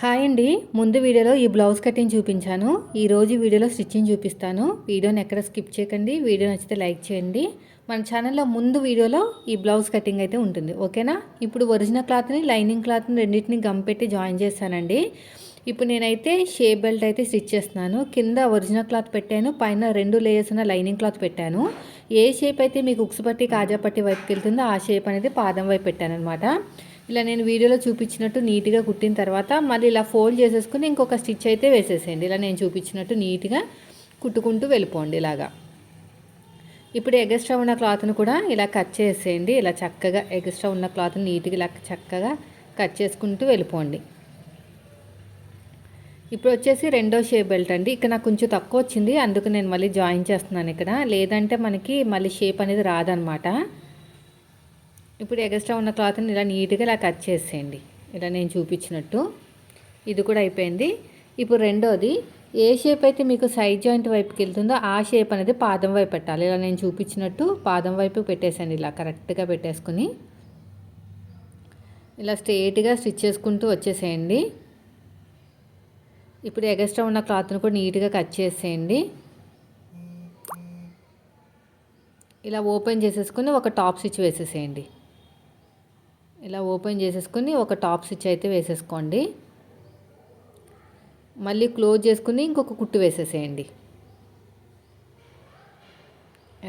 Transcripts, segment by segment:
Hi అండి. ముందు వీడియోలో ఈ బ్లౌజ్ కటింగ్ చూపించాను. ఈ రోజు వీడియోలో స్టిచ్చింగ్ చూపిస్తాను. వీడియోని ఎక్కడ స్కిప్ చేయకండి. వీడియో నచ్చితే లైక్ చేయండి. మన ఛానల్లో ముందు వీడియోలో ఈ బ్లౌజ్ కటింగ్ అయితే ఉంటుంది. ఓకేనా? ఇప్పుడు ఒరిజినల్ క్లాత్ని లైనింగ్ క్లాత్ని రెండింటిని గమ్ పెట్టి జాయిన్ చేశానండి ఇప్పుడు నేనైతే షేప్ బెల్ట్ అయితే స్టిచ్ చేస్తున్నాను. కింద ఒరిజినల్ క్లాత్ పెట్టాను. పైన రెండు లేయర్స్ ఉన్న లైనింగ్ క్లాత్ పెట్టాను. ఏ షేప్ అయితే మీకు ఉక్సు పట్టి కాజా పట్టి వైపుకి వెళ్తుందో ఆ షేప్ అనేది పాదం వైపు పెట్టాను అనమాట ఇలా నేను వీడియోలో చూపించినట్టు నీట్గా కుట్టిన తర్వాత మళ్ళీ ఇలా ఫోల్డ్ చేసేసుకుని ఇంకొక స్టిచ్ అయితే వేసేసేయండి. ఇలా నేను చూపించినట్టు నీట్గా కుట్టుకుంటూ వెళ్ళిపోండి ఇలాగా. ఇప్పుడు ఎగస్ట్రా ఉన్న క్లాత్ను కూడా ఇలా కట్ చేసేయండి. ఇలా చక్కగా ఎగస్ట్రా ఉన్న క్లాత్ని నీట్గా ఇలా చక్కగా కట్ చేసుకుంటూ వెళ్ళిపోండి. ఇప్పుడు వచ్చేసి రెండో షేప్ బెల్ట్ అండి. ఇక్కడ నాకు కొంచెం తక్కువ వచ్చింది. అందుకు నేను మళ్ళీ జాయిన్ చేస్తున్నాను ఇక్కడ. లేదంటే మనకి మళ్ళీ షేప్ అనేది రాదనమాట. ఇప్పుడు ఎగస్ట్రా ఉన్న క్లాత్ని ఇలా నీట్గా ఇలా కట్ చేసేయండి. ఇలా నేను చూపించినట్టు. ఇది కూడా అయిపోయింది. ఇప్పుడు రెండోది ఏ షేప్ అయితే మీకు సైడ్ జాయింట్ వైపుకి వెళ్తుందో ఆ షేప్ అనేది పాదం వైపు పెట్టాలి. ఇలా నేను చూపించినట్టు పాదం వైపు పెట్టేసండి ఇలా కరెక్ట్గా పెట్టేసుకుని. ఇలా స్ట్రేట్గా స్టిచ్ చేసుకుంటూ వచ్చేసేయండి. ఇప్పుడు ఎగస్ట్రా ఉన్న క్లాత్ను కూడా నీట్గా కట్ చేసేయండి. ఇలా ఓపెన్ చేసేసుకుని ఒక టాప్ స్టిచ్ వేసేసేయండి. ఇలా ఓపెన్ చేసేసుకుని ఒక టాప్ స్టిచ్ అయితే వేసేసుకోండి. మళ్ళీ క్లోజ్ చేసుకుని ఇంకొక కుట్టు వేసేసేయండి.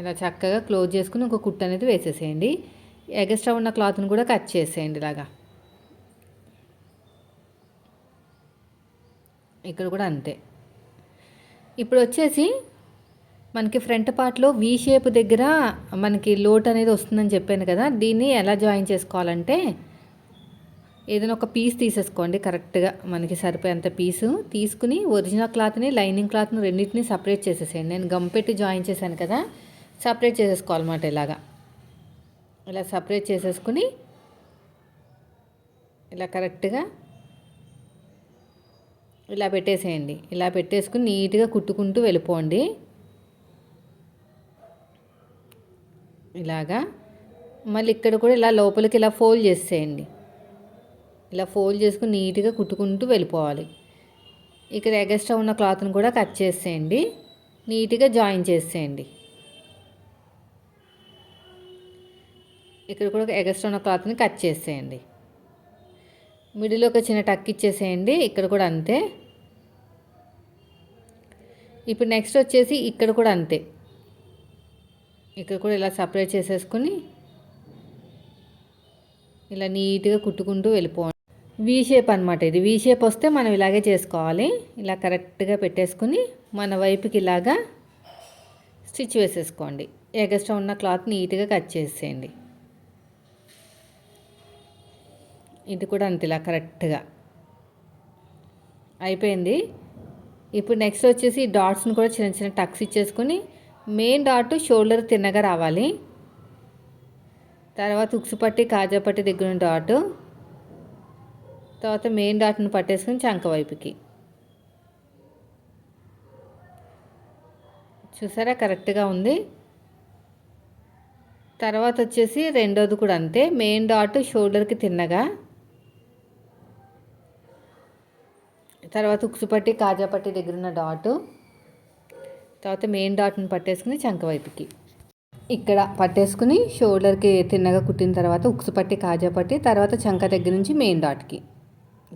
ఇలా చక్కగా క్లోజ్ చేసుకుని ఒక కుట్టు అనేది వేసేసేయండి. ఎగస్ట్రా ఉన్న క్లాత్ని కూడా కట్ చేసేయండి ఇలాగా. ఇక్కడ కూడా అంతే. ఇప్పుడు వచ్చేసి మనకి ఫ్రంట్ పార్ట్లో వీ షేప్ దగ్గర మనకి లోట్ అనేది వస్తుందని చెప్పాను కదా దీన్ని ఎలా జాయిన్ చేసుకోవాలంటే ఏదైనా ఒక పీస్ తీసేసుకోండి కరెక్ట్గా మనకి సరిపోయేంత పీసు తీసుకుని ఒరిజినల్ క్లాత్ని లైనింగ్ క్లాత్ని రెండింటిని సపరేట్ చేసేసేయండి. నేను గమ్ పెట్టి జాయిన్ చేశాను కదా సపరేట్ చేసేసుకోవాలన్నమాట ఇలాగా. ఇలా సపరేట్ చేసేసుకుని ఇలా కరెక్ట్గా ఇలా పెట్టేసేయండి. ఇలా పెట్టేసుకుని నీట్గా కుట్టుకుంటూ వెళ్ళిపోండి. ఇలాగా. మళ్ళీ ఇక్కడ కూడా ఇలా లోపలికి ఇలా ఫోల్డ్ చేసేయండి. ఇలా ఫోల్డ్ చేసుకుని నీట్గా కుట్టుకుంటూ వెళ్ళిపోవాలి. ఇక్కడ ఎగస్ట్రా ఉన్న క్లాత్ని కూడా కట్ చేసేయండి. నీట్గా జాయిన్ చేసేయండి. ఇక్కడ కూడా ఎగస్ట్రా ఉన్న క్లాత్ని కట్ చేసేయండి. మిడిల్ ఒక చిన్న టక్ ఇచ్చేసేయండి. ఇక్కడ కూడా అంతే. ఇప్పుడు నెక్స్ట్ వచ్చేసి ఇక్కడ కూడా అంతే. ఇక్కడ కూడా ఇలా సపరేట్ చేసేసుకొని ఇలా నీట్గా కుట్టుకుంటూ వెళ్ళిపోండి వీ షేప్ అనమాట ఇది. వీ షేప్ వస్తే మనం ఇలాగే చేసుకోవాలి. ఇలా కరెక్ట్గా పెట్టేసుకుని మన వైపుకి ఇలాగా స్టిచ్ వేసేసుకోండి. ఎగస్ట్రా ఉన్న క్లాత్ నీట్గా కట్ చేసేయండి. ఇది కూడా అంతే ఇలా కరెక్ట్గా. అయిపోయింది. ఇప్పుడు నెక్స్ట్ వచ్చేసి డాట్స్ని కూడా చిన్న చిన్న టక్స్ ఇచ్చేసుకొని మెయిన్ డాట్ షోల్డర్ తిన్నగా రావాలి. తర్వాత ఉక్సుపట్టి కాజాపట్టి దగ్గర డాట్. తర్వాత మెయిన్ డాట్ను పట్టేసుకుని చంక వైపుకి. చూసారా? కరెక్ట్గా ఉంది. తర్వాత వచ్చేసి రెండోది కూడా అంతే. మెయిన్ డాట్ షోల్డర్కి తిన్నగా. తర్వాత ఉక్సుపట్టి కాజాపట్టి దగ్గర ఉన్న డాటు. తర్వాత మెయిన్ డాట్ని పట్టేసుకుని చంక వైపుకి. ఇక్కడ పట్టేసుకుని షోల్డర్కి తిన్నగా కుట్టిన తర్వాత ఉక్సు పట్టి కాజా పట్టి తర్వాత చంక దగ్గర నుంచి మెయిన్ డాట్కి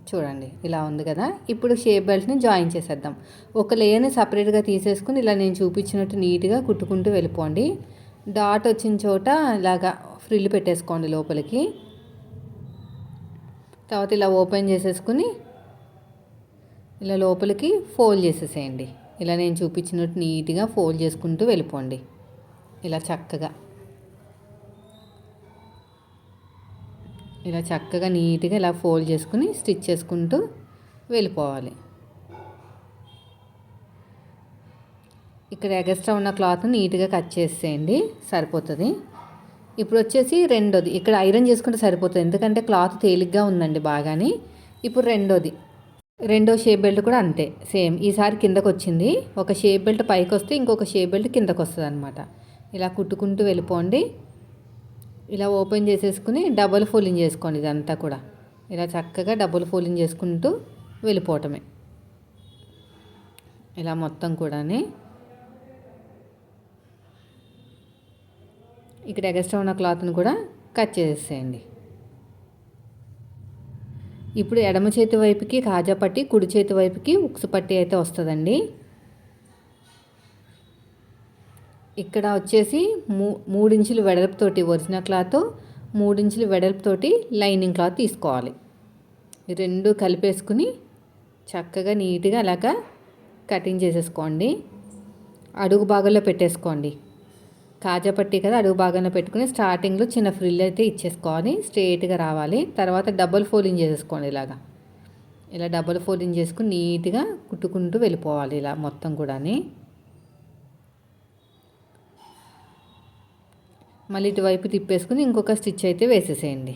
చూడండి ఇలా ఉంది కదా. ఇప్పుడు షేప్ బెల్ట్ని జాయిన్ చేసేద్దాం. ఒక లేయర్ని సపరేట్గా తీసేసుకుని ఇలా నేను చూపించినట్టు నీట్గా కుట్టుకుంటూ వెళ్ళిపోండి. డాట్ వచ్చిన చోట ఇలాగా ఫ్రిల్ పెట్టేసుకోండి లోపలికి. తర్వాత ఇలా ఓపెన్ చేసేసుకుని ఇలా లోపలికి ఫోల్డ్ చేసేసేయండి. ఇలా నేను చూపించినట్టు నీట్గా ఫోల్డ్ చేసుకుంటూ వెళ్ళిపోండి. ఇలా చక్కగా. ఇలా చక్కగా నీట్గా ఇలా ఫోల్డ్ చేసుకుని స్టిచ్ చేసుకుంటూ వెళ్ళిపోవాలి. ఇక్కడ ఎగస్ట్రా ఉన్న క్లాత్ నీట్గా కట్ చేసేయండి సరిపోతుంది. ఇప్పుడు వచ్చేసి రెండోది. ఇక్కడ ఐరన్ చేసుకుంటే సరిపోతుంది. ఎందుకంటే క్లాత్ తేలిగ్గా ఉందండి బాగాని. ఇప్పుడు రెండోది. రెండో షేప్ బెల్ట్ కూడా అంతే సేమ్. ఈసారి కిందకు వచ్చింది ఒక షేప్ బెల్ట్ పైకి వస్తే ఇంకొక షేప్ బెల్ట్ కిందకు వస్తుంది అనమాట ఇలా కుట్టుకుంటూ వెళ్ళిపోండి. ఇలా ఓపెన్ చేసేసుకుని డబుల్ ఫోలింగ్ చేసుకోండి ఇదంతా కూడా. ఇలా చక్కగా డబుల్ ఫోలింగ్ చేసుకుంటూ వెళ్ళిపోవటమే. ఇలా మొత్తం కూడాని. ఇక్కడ ఎగస్ట్రా ఉన్న క్లాత్ని కూడా కట్ చేసేయండి ఇప్పుడు ఎడమ చేతి వైపుకి కాజా పట్టి కుడి చేతి వైపుకి ఉక్సు పట్టి అయితే వస్తుందండి. ఇక్కడ వచ్చేసి మూ మూడించులు వెడల్పుతోటి ఒరిజినల్ క్లాత్ మూడించులు వెడల్పుతోటి లైనింగ్ క్లాత్ తీసుకోవాలి. రెండు కలిపేసుకుని చక్కగా నీట్గా అలాగా కటింగ్ చేసేసుకోండి. అడుగు భాగంలో పెట్టేసుకోండి. కాజా పట్టి కదా అడుగు భాగంలో పెట్టుకుని స్టార్టింగ్లో చిన్న ఫ్రిల్ అయితే ఇచ్చేసుకోవాలి స్ట్రేట్గా రావాలి. తర్వాత డబుల్ ఫోల్డింగ్ చేసేసుకోండి ఇలాగా. ఇలా డబుల్ ఫోల్డింగ్ చేసుకుని నీట్గా కుట్టుకుంటూ వెళ్ళిపోవాలి ఇలా మొత్తం కూడాని. మళ్ళీ ఇటువైపు తిప్పేసుకుని ఇంకొక స్టిచ్ అయితే వేసేసేయండి.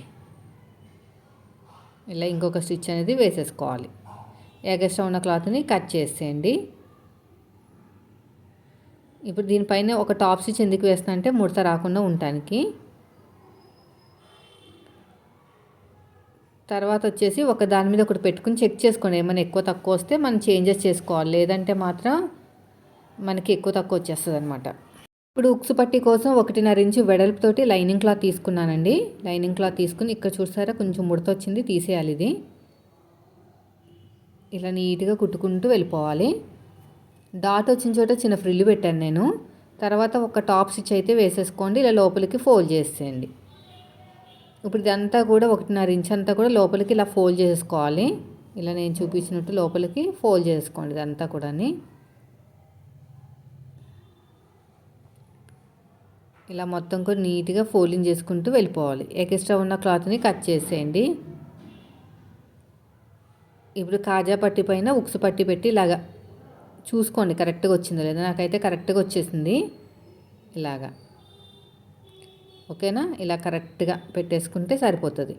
ఇలా ఇంకొక స్టిచ్ అనేది వేసేసుకోవాలి. ఎగస్ట్రా ఉన్న క్లాత్ని కట్ చేసేయండి. ఇప్పుడు దీనిపైన ఒక టాప్ స్టిచ్ ఎందుకు వేస్తాను అంటే ముడత రాకుండా ఉండటానికి. తర్వాత వచ్చేసి ఒక దాని మీద ఒకటి పెట్టుకుని చెక్ చేసుకోండి. ఏమైనా ఎక్కువ తక్కువ వస్తే మనం చేంజెస్ చేసుకోవాలి. లేదంటే మాత్రం మనకి ఎక్కువ తక్కువ వచ్చేస్తుంది అనమాట ఇప్పుడు ఉక్సు పట్టి కోసం ఒకటిన్నర ఇంచు వెడల్పుతోటి లైనింగ్ క్లాత్ తీసుకున్నానండి. లైనింగ్ క్లాత్ తీసుకుని ఇక్కడ చూసారా కొంచెం ముడత వచ్చింది తీసేయాలి ఇది. ఇలా నీట్గా కుట్టుకుంటూ వెళ్ళిపోవాలి. డాట్ వచ్చిన చోట చిన్న ఫ్రిల్లు పెట్టాను నేను. తర్వాత ఒక టాప్ స్టిచ్ అయితే వేసేసుకోండి ఇలా లోపలికి ఫోల్డ్ చేసేయండి. ఇప్పుడు ఇదంతా కూడా ఒకటిన్నర ఇంచ్ అంతా కూడా లోపలికి ఇలా ఫోల్డ్ చేసుకోవాలి. ఇలా నేను చూపించినట్టు లోపలికి ఫోల్డ్ చేసుకోండి ఇదంతా కూడా ఇలా మొత్తం కూడా నీట్గా ఫోల్డింగ్ చేసుకుంటూ వెళ్ళిపోవాలి. ఎక్స్ట్రా ఉన్న క్లాత్ని కట్ చేసేయండి. ఇప్పుడు కాజా పట్టి పైన ఉక్సు పట్టి పెట్టి ఇలాగా చూసుకోండి కరెక్ట్గా వచ్చిందో లేదా. నాకైతే కరెక్ట్గా వచ్చేసింది. ఇలాగా. ఓకేనా? ఇలా కరెక్ట్గా పెట్టేసుకుంటే సరిపోతుంది.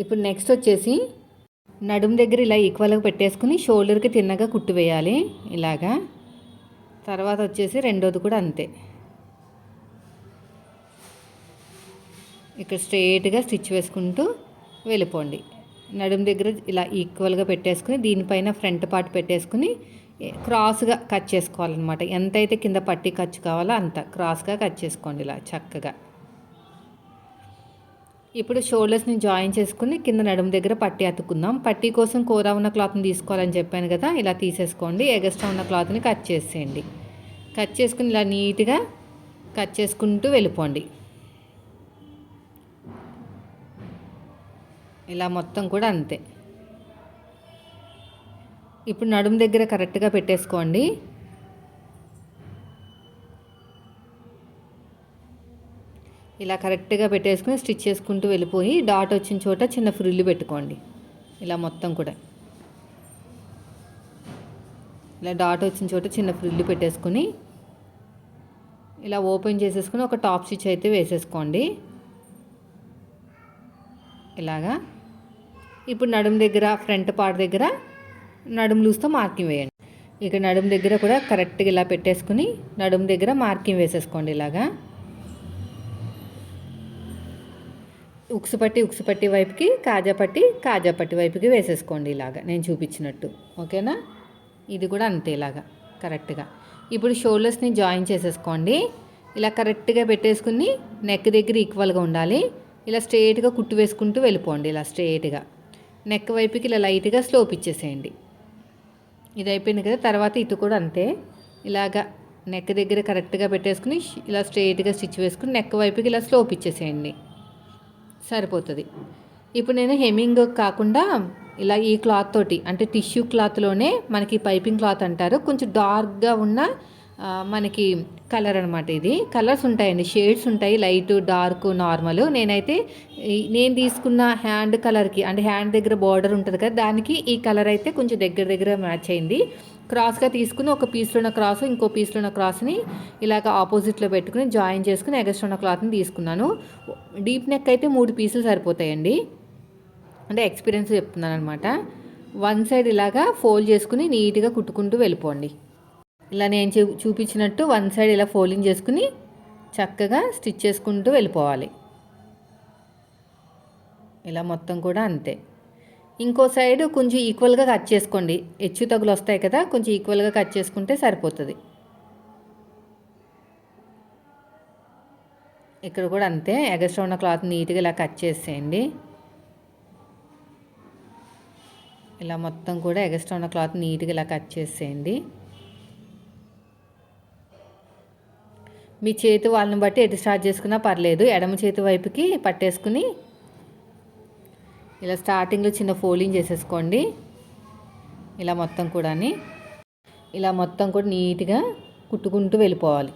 ఇప్పుడు నెక్స్ట్ వచ్చేసి నడుము దగ్గర ఇలా ఈక్వల్గా పెట్టేసుకుని షోల్డర్కి తిన్నగా కుట్టు వేయాలి. ఇలాగా. తర్వాత వచ్చేసి రెండోది కూడా అంతే. ఇక్కడ స్ట్రెయిట్గా స్టిచ్ వేసుకుంటూ వెళ్ళిపోండి. నడుం దగ్గర ఇలా ఈక్వల్గా పెట్టేసుకుని దీనిపైన ఫ్రంట్ పార్ట్ పెట్టేసుకుని క్రాస్గా కట్ చేసుకోవాలన్నమాట. ఎంతైతే కింద పట్టి ఖర్చు కావాలో అంత క్రాస్గా కట్ చేసుకోండి ఇలా చక్కగా. ఇప్పుడు షోల్డర్స్ని జాయిన్ చేసుకుని కింద నడుము దగ్గర పట్టి అతుకుందాం పట్టి కోసం కూర ఉన్న క్లాత్ని తీసుకోవాలని చెప్పాను కదా ఇలా తీసేసుకోండి. ఎగస్ట్రా ఉన్న క్లాత్ని కట్ చేసేయండి. కట్ చేసుకుని ఇలా నీట్గా కట్ చేసుకుంటూ వెళ్ళిపోండి. ఇలా మొత్తం కూడా అంతే. ఇప్పుడు నడుము దగ్గర కరెక్ట్గా పెట్టేసుకోండి. ఇలా కరెక్ట్గా పెట్టేసుకుని స్టిచ్ చేసుకుంటూ వెళ్ళిపోయి డాట్ వచ్చిన చోట చిన్న ఫ్రిల్లు పెట్టుకోండి. ఇలా మొత్తం కూడా. ఇలా డాట్ వచ్చిన చోట చిన్న ఫ్రిల్లు పెట్టేసుకుని ఇలా ఓపెన్ చేసేసుకుని ఒక టాప్ స్టిచ్ అయితే వేసేసుకోండి. ఇలాగా. ఇప్పుడు నడుము దగ్గర ఫ్రంట్ పార్ట్ దగ్గర నడుము లూస్తో మార్కింగ్ వేయండి. ఇక నడుము దగ్గర కూడా కరెక్ట్గా ఇలా పెట్టేసుకుని నడుము దగ్గర మార్కింగ్ వేసేసుకోండి ఇలాగా. ఉక్సు పట్టి ఉక్సు పట్టి వైపుకి కాజా పట్టి కాజా పట్టి వైపుకి వేసేసుకోండి ఇలాగా. నేను చూపించినట్టు. ఓకేనా? ఇది కూడా అంతే ఇలాగా కరెక్ట్గా. ఇప్పుడు షోల్డర్స్ని జాయిన్ చేసేసుకోండి. ఇలా కరెక్ట్గా పెట్టేసుకుని నెక్ దగ్గర ఈక్వల్గా ఉండాలి. ఇలా స్ట్రేట్గా కుట్టు వేసుకుంటూ వెళ్ళిపోండి ఇలా స్ట్రేట్గా. నెక్ వైపుకి ఇలా లైట్గా స్లోప్ ఇచ్చేసేయండి. ఇది అయిపోయింది కదా తర్వాత ఇటు కూడా అంతే. ఇలాగా నెక్ దగ్గర కరెక్ట్గా పెట్టేసుకుని ఇలా స్ట్రైట్గా స్టిచ్ వేసుకుని నెక్ వైపుకి ఇలా స్లోప్ ఇచ్చేసేయండి. సరిపోతుంది. ఇప్పుడు నేను హెమ్మింగ్ కాకుండా ఇలా ఈ క్లాత్ తోటి అంటే టిష్యూ క్లాత్లోనే మనకి పైపింగ్ క్లాత్ అంటారు. కొంచెం డార్క్గా ఉన్న మనకి కలర్ అనమాట ఇది. కలర్స్ ఉంటాయండి. షేడ్స్ ఉంటాయి. Light dark normal. నేనైతే నేను తీసుకున్న హ్యాండ్ కలర్కి అంటే హ్యాండ్ దగ్గర బార్డర్ ఉంటుంది కదా దానికి ఈ కలర్ అయితే కొంచెం దగ్గర దగ్గర మ్యాచ్ అయింది. క్రాస్గా తీసుకుని ఒక పీస్లో ఉన్న క్రాస్ ఇంకో పీస్లో ఉన్న క్రాస్ని ఇలాగ ఆపోజిట్లో పెట్టుకుని జాయిన్ చేసుకుని ఎగస్ట్రా ఉన్న క్లాత్ని తీసుకున్నాను. డీప్ నెక్ అయితే మూడు పీసులు సరిపోతాయండి. అంటే ఎక్స్పీరియన్స్ చెప్తున్నాను అనమాట వన్ సైడ్ ఇలాగా ఫోల్డ్ చేసుకుని నీట్గా కుట్టుకుంటూ వెళ్ళిపోండి. ఇలా నేను చూ చూపించినట్టు వన్ సైడ్ ఇలా ఫోల్డింగ్ చేసుకుని చక్కగా స్టిచ్ చేసుకుంటూ వెళ్ళిపోవాలి. ఇలా మొత్తం కూడా అంతే. ఇంకో సైడ్ కొంచెం ఈక్వల్గా కట్ చేసుకోండి. హెచ్చు తగులు వస్తాయి కదా కొంచెం ఈక్వల్గా కట్ చేసుకుంటే సరిపోతుంది. ఇక్కడ కూడా అంతే. ఎగస్ట్రా ఉన్న క్లాత్ నీట్గా ఇలా కట్ చేసేయండి. ఇలా మొత్తం కూడా ఎగస్ట్రా ఉన్న క్లాత్ నీట్గా ఇలా కట్ చేసేయండి. మీ చేతి వాళ్ళని బట్టి ఎటు స్టార్ట్ చేసుకున్నా పర్లేదు. ఎడమ చేతి వైపుకి పట్టేసుకుని ఇలా స్టార్టింగ్లో చిన్న ఫోల్డింగ్ చేసేసుకోండి. ఇలా మొత్తం కూడా ఇలా మొత్తం కూడా నీట్గా కుట్టుకుంటూ వెళ్ళిపోవాలి.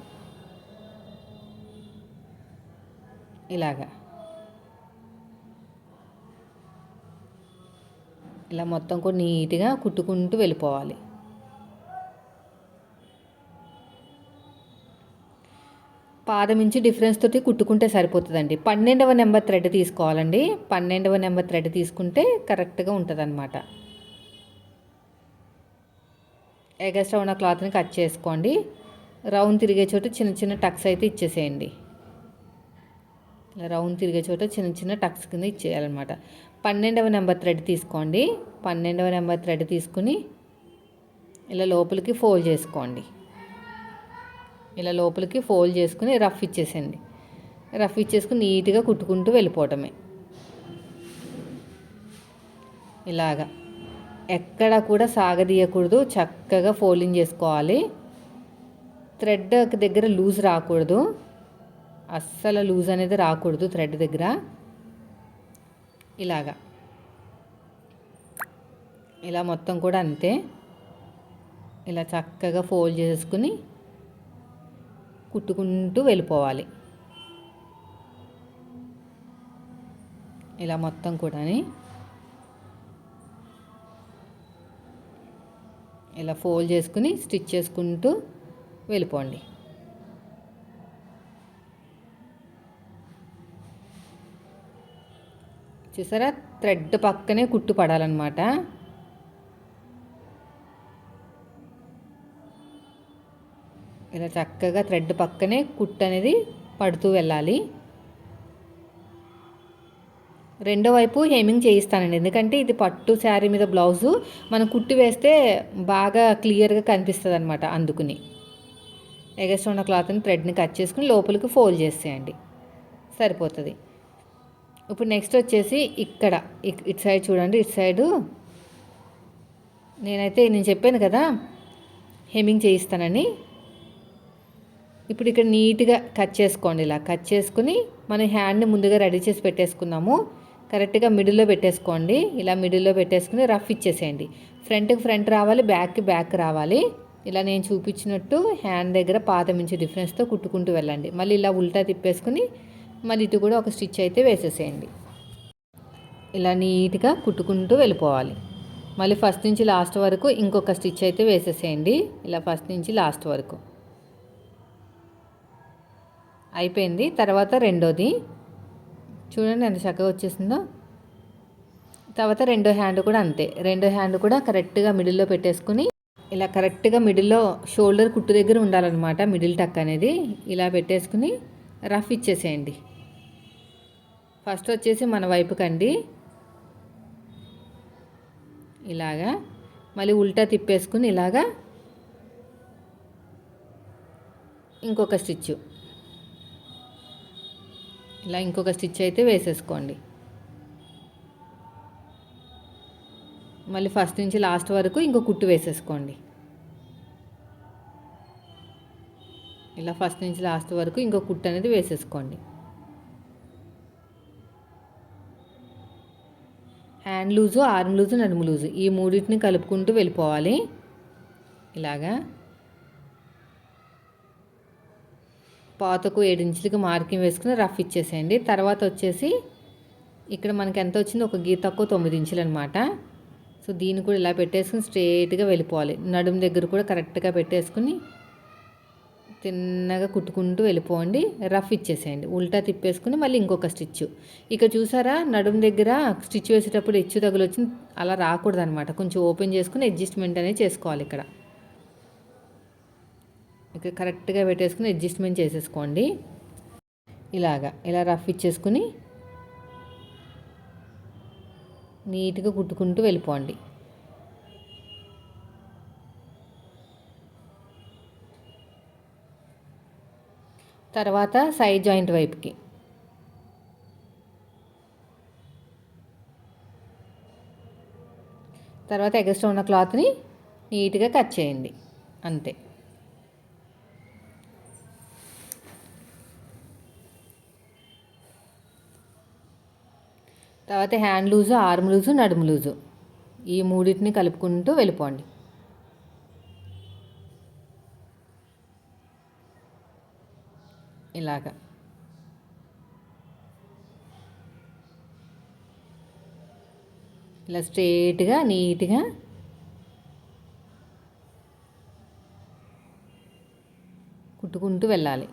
ఇలాగా. ఇలా మొత్తం కూడా నీట్గా కుట్టుకుంటూ వెళ్ళిపోవాలి. పాదం డిఫరెన్స్ తోటి కుట్టుకుంటే సరిపోతుందండి. పన్నెండవ నెంబర్ థ్రెడ్ తీసుకోవాలండి. పన్నెండవ నెంబర్ థ్రెడ్ తీసుకుంటే కరెక్ట్గా ఉంటుంది అనమాట ఎగస్ట్రా ఉన్న క్లాత్ని కట్ చేసుకోండి. రౌండ్ తిరిగే చోట చిన్న చిన్న టక్స్ అయితే ఇచ్చేసేయండి. ఇలా రౌండ్ తిరిగే చోట చిన్న చిన్న టక్స్ కింద ఇచ్చేయాలన్నమాట. పన్నెండవ నెంబర్ థ్రెడ్ తీసుకోండి. పన్నెండవ నెంబర్ థ్రెడ్ తీసుకుని ఇలా లోపలికి ఫోల్డ్ చేసుకోండి. ఇలా లోపలికి ఫోల్డ్ చేసుకుని రఫ్ ఇచ్చేసేయండి. రఫ్ ఇచ్చేసుకుని నీట్గా కుట్టుకుంటూ వెళ్ళిపోవటమే. ఇలాగా. ఎక్కడ కూడా సాగదీయకూడదు చక్కగా ఫోల్డింగ్ చేసుకోవాలి. థ్రెడ్ దగ్గర లూజ్ రాకూడదు. అస్సలు లూజ్ అనేది రాకూడదు థ్రెడ్ దగ్గర. ఇలాగా. ఇలా మొత్తం కూడా అంతే. ఇలా చక్కగా ఫోల్డ్ చేసుకుని కుట్టుకుంటూ వెళ్ళిపోవాలి. ఇలా మొత్తం కూడా ఇలా ఫోల్డ్ చేసుకుని స్టిచ్ చేసుకుంటూ వెళ్ళిపోండి. చూసారా? థ్రెడ్ పక్కనే కుట్టు పడాలన్నమాట. ఇలా చక్కగా థ్రెడ్ పక్కనే కుట్ అనేది పడుతూ వెళ్ళాలి. రెండో వైపు హెమింగ్ చేయిస్తానండి. ఎందుకంటే ఇది పట్టు శారీ మీద బ్లౌజు. మనం కుట్టి వేస్తే బాగా క్లియర్గా కనిపిస్తుంది అనమాట అందుకుని. ఎగస్ట్ ఉన్న క్లాత్ని థ్రెడ్ని కట్ చేసుకుని లోపలికి ఫోల్డ్ చేసేయండి. సరిపోతుంది. ఇప్పుడు నెక్స్ట్ వచ్చేసి ఇక్కడ. ఇటు సైడ్ చూడండి. ఇటు సైడు నేనైతే నేను చెప్పాను కదా హెమింగ్ చేయిస్తానని. ఇప్పుడు ఇక్కడ నీట్గా కట్ చేసుకోండి ఇలా. కట్ చేసుకుని మన హ్యాండ్ని ముందుగా రెడీ చేసి పెట్టేసుకున్నాము కరెక్ట్గా మిడిల్లో పెట్టేసుకోండి. ఇలా మిడిల్లో పెట్టేసుకుని రఫ్ ఇచ్చేసేయండి. ఫ్రంట్కి ఫ్రంట్ రావాలి బ్యాక్కి బ్యాక్ రావాలి. ఇలా నేను చూపించినట్టు హ్యాండ్ దగ్గర పాత మించి డిఫరెన్స్తో కుట్టుకుంటూ వెళ్ళండి. మళ్ళీ ఇలా ఉల్టా తిప్పేసుకుని మళ్ళీ ఇటు కూడా ఒక స్టిచ్ అయితే వేసేసేయండి. ఇలా నీట్గా కుట్టుకుంటూ వెళ్ళిపోవాలి. మళ్ళీ ఫస్ట్ నుంచి లాస్ట్ వరకు ఇంకొక స్టిచ్ అయితే వేసేసేయండి. ఇలా ఫస్ట్ నుంచి లాస్ట్ వరకు. అయిపోయింది. తర్వాత రెండోది. చూడండి ఎంత చక్కగా వచ్చేసిందో. తర్వాత రెండో హ్యాండ్ కూడా అంతే. రెండో హ్యాండ్ కూడా కరెక్ట్గా మిడిల్లో పెట్టేసుకుని ఇలా కరెక్ట్గా మిడిల్లో షోల్డర్ కుట్టు దగ్గర ఉండాలన్నమాట. మిడిల్ టక్ అనేది. ఇలా పెట్టేసుకుని రఫ్ ఇచ్చేసేయండి. ఫస్ట్ వచ్చేసి మన వైపుకండి. ఇలాగా. మళ్ళీ ఉల్టా తిప్పేసుకుని ఇలాగా. ఇంకొక స్టిచ్చు. ఇలా ఇంకొక స్టిచ్ అయితే వేసేసుకోండి. మళ్ళీ ఫస్ట్ నుంచి లాస్ట్ వరకు ఇంకో కుట్టు వేసేసుకోండి. ఇలా ఫస్ట్ నుంచి లాస్ట్ వరకు ఇంకో కుట్టు అనేది వేసేసుకోండి. హ్యాండ్ లూజు ఆర్మ్ లూజు నడుము లూజు ఈ మూడింటిని కలుపుకుంటూ వెళ్ళిపోవాలి. ఇలాగా. పాతకు ఏడించులకి మార్కింగ్ వేసుకుని రఫ్ ఇచ్చేసేయండి. తర్వాత వచ్చేసి ఇక్కడ మనకి ఎంత వచ్చింది? ఒక గీత తక్కువ తొమ్మిది ఇంచులు అనమాట సో దీన్ని కూడా ఇలా పెట్టేసుకుని స్ట్రేట్గా వెళ్ళిపోవాలి. నడుము దగ్గర కూడా కరెక్ట్గా పెట్టేసుకుని తిన్నగా కుట్టుకుంటూ వెళ్ళిపోండి. రఫ్ ఇచ్చేసేయండి. ఉల్టా తిప్పేసుకుని మళ్ళీ ఇంకొక స్టిచ్ ఇక చూసారా? నడుము దగ్గర స్టిచ్ వేసేటప్పుడు హెచ్చు తగులు వచ్చింది అలా రాకూడదు అనమాట కొంచెం ఓపెన్ చేసుకుని అడ్జస్ట్మెంట్ అనేది చేసుకోవాలి ఇక్కడ. ఇక కరెక్ట్గా పెట్టేసుకుని అడ్జస్ట్మెంట్ చేసేసుకోండి. ఇలాగా ఇలా రఫ్ ఇచ్చేసుకుని నీట్గా కుట్టుకుంటూ వెళ్ళిపోండి. తర్వాత సైడ్ జాయింట్ వైపుకి. తర్వాత ఎగస్ట్రా ఉన్న క్లాత్ని నీట్గా కట్ చేయండి. అంతే. తర్వాత హ్యాండ్ లూజు ఆర్మ్ లూజు నడుము లూజు. ఈ మూడింటిని కలుపుకుంటూ వెళ్ళిపోండి. ఇలాగా. ఇలా స్ట్రేట్గా నీట్గా కుట్టుకుంటూ వెళ్ళాలి.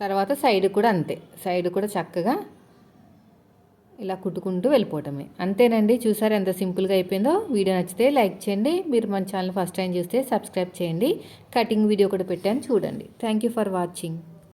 తర్వాత సైడ్ కూడా అంతే. సైడ్ కూడా చక్కగా ఇలా కుట్టుకుంటూ వెళ్ళిపోవటమే. అంతేనండి. చూసారు ఎంత సింపుల్గా అయిపోయిందో? వీడియో నచ్చితే లైక్ చేయండి. మీరు మన ఛానల్ ఫస్ట్ టైం చూస్తే సబ్స్క్రైబ్ చేయండి. కటింగ్ వీడియో కూడా పెట్టాను. చూడండి. Thank you for watching.